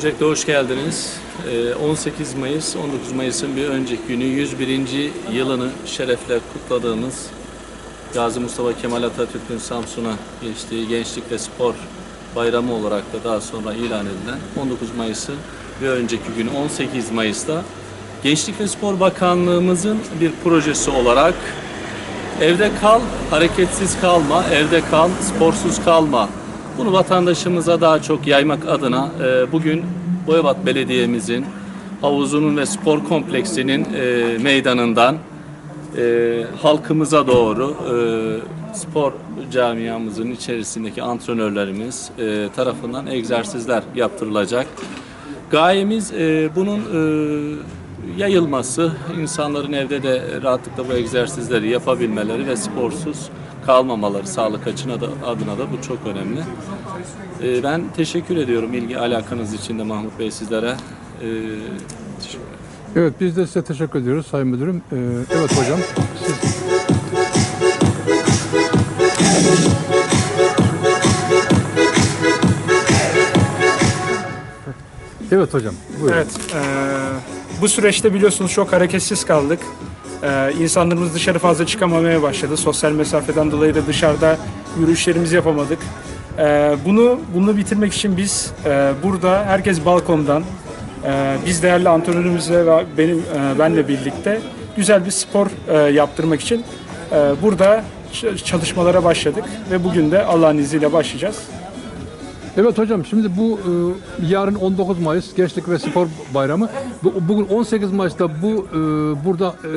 Öncelikle hoş geldiniz. Ee, 18 Mayıs, 19 Mayıs'ın bir önceki günü 101. yılını şerefle kutladığımız Gazi Mustafa Kemal Atatürk'ün Samsun'a geçtiği Gençlik ve Spor Bayramı olarak da daha sonra ilan edilen 19 Mayıs'ın bir önceki günü 18 Mayıs'ta Gençlik ve Spor Bakanlığımızın bir projesi olarak Evde kal, hareketsiz kalma, evde kal, sporsuz kalma. Bunu vatandaşımıza daha çok yaymak adına e, bugün Boyabat Belediye'mizin havuzunun ve spor kompleksinin e, meydanından e, halkımıza doğru spor camiamızın içerisindeki antrenörlerimiz tarafından egzersizler yaptırılacak. Gayemiz bunun yayılması, insanların evde de rahatlıkla bu egzersizleri yapabilmeleri ve sporsuz kalmamaları sağlık açına da, adına da bu çok önemli. Ee, ben teşekkür ediyorum ilgi alakanız için de Mahmut Bey sizlere. Ee, Evet biz de size teşekkür ediyoruz Sayın Müdürüm. Ee, evet hocam. Siz... Evet hocam. Buyurun. Evet, eee, bu süreçte biliyorsunuz çok hareketsiz kaldık. Eee insanlarımız dışarı fazla çıkamamaya başladı. Sosyal mesafeden dolayı da dışarıda yürüyüşlerimizi yapamadık. Eee, bunu bunu bitirmek için biz eee, burada herkes balkondan, eee, biz değerli antrenörümüzle ve benim eee, benle birlikte güzel bir spor eee, yaptırmak için eee, burada çalışmalara başladık ve bugün de Allah'ın izniyle başlayacağız. Evet hocam şimdi bu e, yarın 19 Mayıs Gençlik ve Spor Bayramı. Bu, bugün 18 Mayıs'ta bu e, burada e,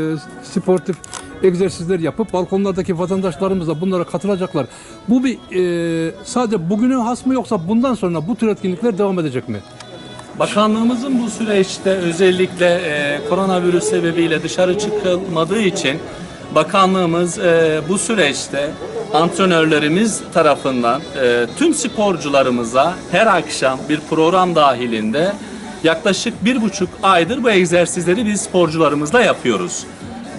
sportif egzersizler yapıp balkonlardaki vatandaşlarımız da bunlara katılacaklar. Bu bir e, sadece bugüne has mı yoksa bundan sonra bu tür etkinlikler devam edecek mi? Bakanlığımızın bu süreçte özellikle e, koronavirüs sebebiyle dışarı çıkılmadığı için bakanlığımız e, bu süreçte antrenörlerimiz tarafından e, tüm sporcularımıza her akşam bir program dahilinde yaklaşık bir buçuk aydır bu egzersizleri biz sporcularımızla yapıyoruz.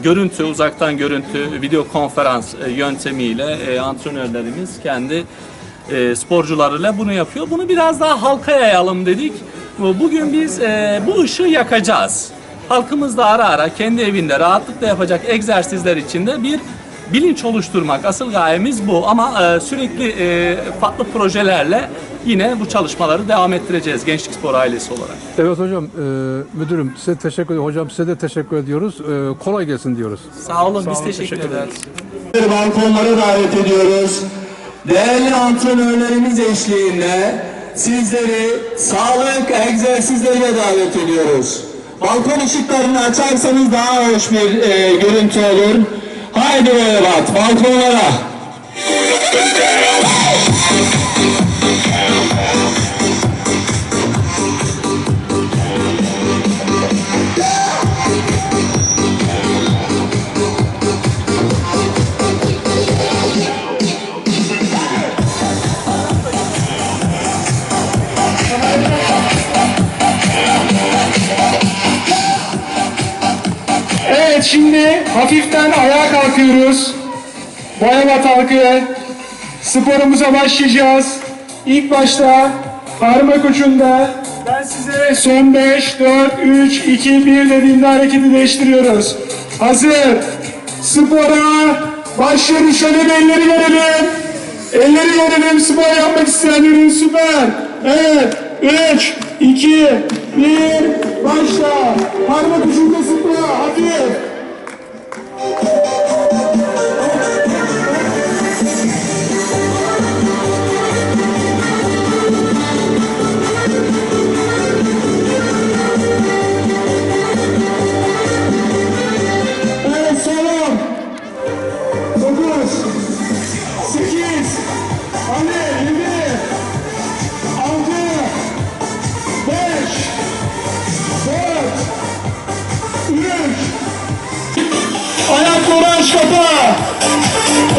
Görüntü, uzaktan görüntü, video konferans e, yöntemiyle e, antrenörlerimiz kendi e, sporcularıyla bunu yapıyor. Bunu biraz daha halka yayalım dedik. Bugün biz e, bu ışığı yakacağız. Halkımız da ara ara kendi evinde rahatlıkla yapacak egzersizler içinde bir bilinç oluşturmak. Asıl gayemiz bu ama e, sürekli e, farklı projelerle yine bu çalışmaları devam ettireceğiz Gençlik Spor ailesi olarak. Evet hocam e, müdürüm size teşekkür ediyorum. Hocam size de teşekkür ediyoruz. E, kolay gelsin diyoruz. Sağ olun, biz olun, teşekkür, teşekkür ederiz. balkonlara davet ediyoruz. Değerli antrenörlerimiz eşliğinde sizleri sağlık egzersizleriyle davet ediyoruz. Balkon ışıklarını açarsanız daha hoş bir e, görüntü olur. Haydi böyle bak balkonlara. Hafiften ayağa kalkıyoruz. Boyabat halkı sporumuza başlayacağız. İlk başta parmak ucunda ben size son 5, 4, 3, 2, 1 dediğimde hareketi değiştiriyoruz. Hazır. Spora başlıyoruz. Şöyle bir elleri görelim. Elleri görelim. Spor yapmak isteyenlerin süper. Evet. 3, 2, 1, başla. Parmak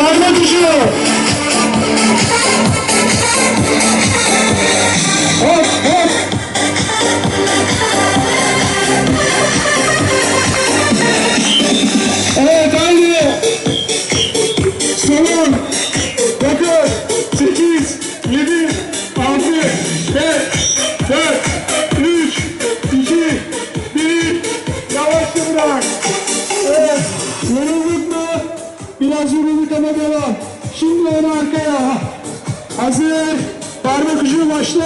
Parmak ucu. Hazır. Parmak ucuna başla.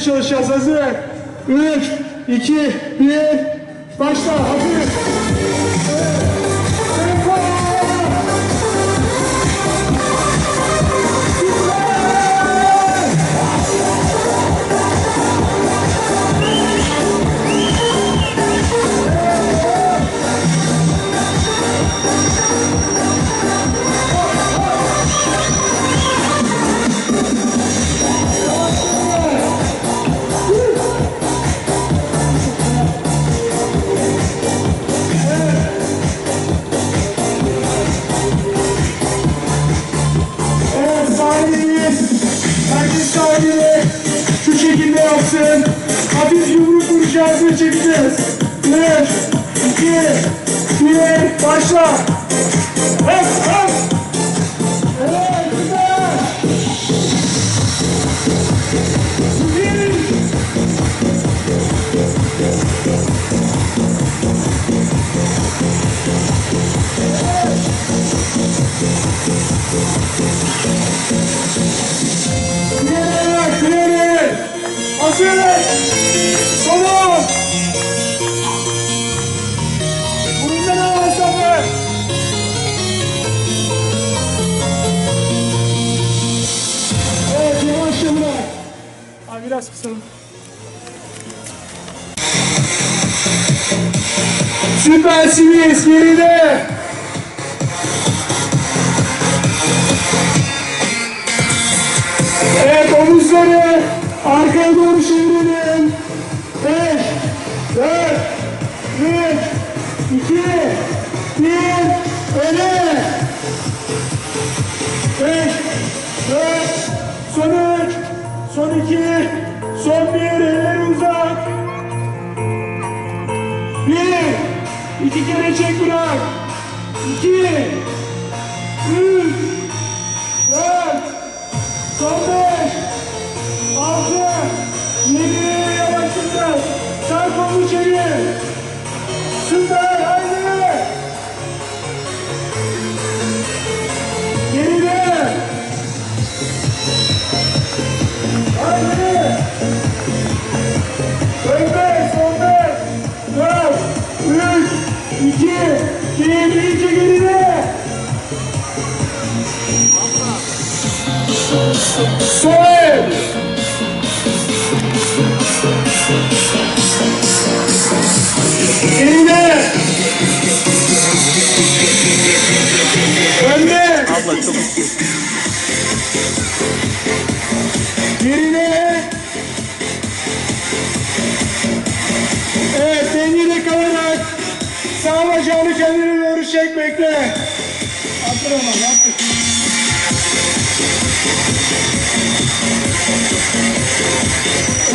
Çalışacağız. Hazır. 3, 2, 1. Başla. Hafif. Çekeceğiz. 3, 2, 1, başla. Hop hop. Evet güzel. Bir. Hazır. Sonu. Biraz kısalım. Süpersiniz geride. Evet omuzları arkaya doğru çevirelim. 1, 2 kere çek bırak. 2, 3, 4, Son beş, altı, yedi, yavaşlatın. Sağ kolu çevir. Süper, sağ bacağını kendine doğru çek bekle. Abdurrahman, yaptık.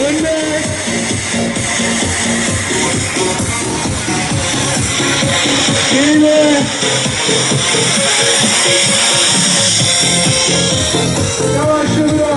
Önde! Geride! Yavaşça bırak.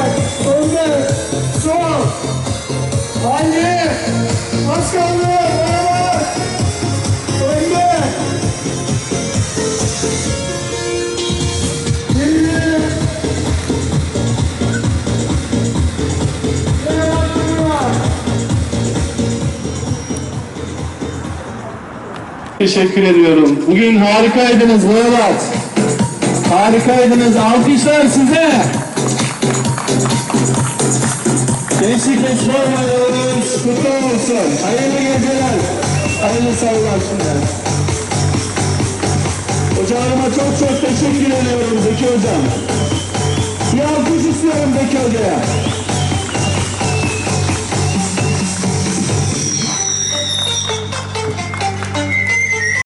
Teşekkür ediyorum. Bugün harikaydınız Boyabat. Harikaydınız. Alkışlar size. Gençlik ve Spor Bayramınız kutlu olsun. Hayırlı geceler. Hayırlı şimdiden. Hocama çok çok teşekkür ediyorum Zeki Hocam. Bir alkış istiyorum Zeki Hoca'ya.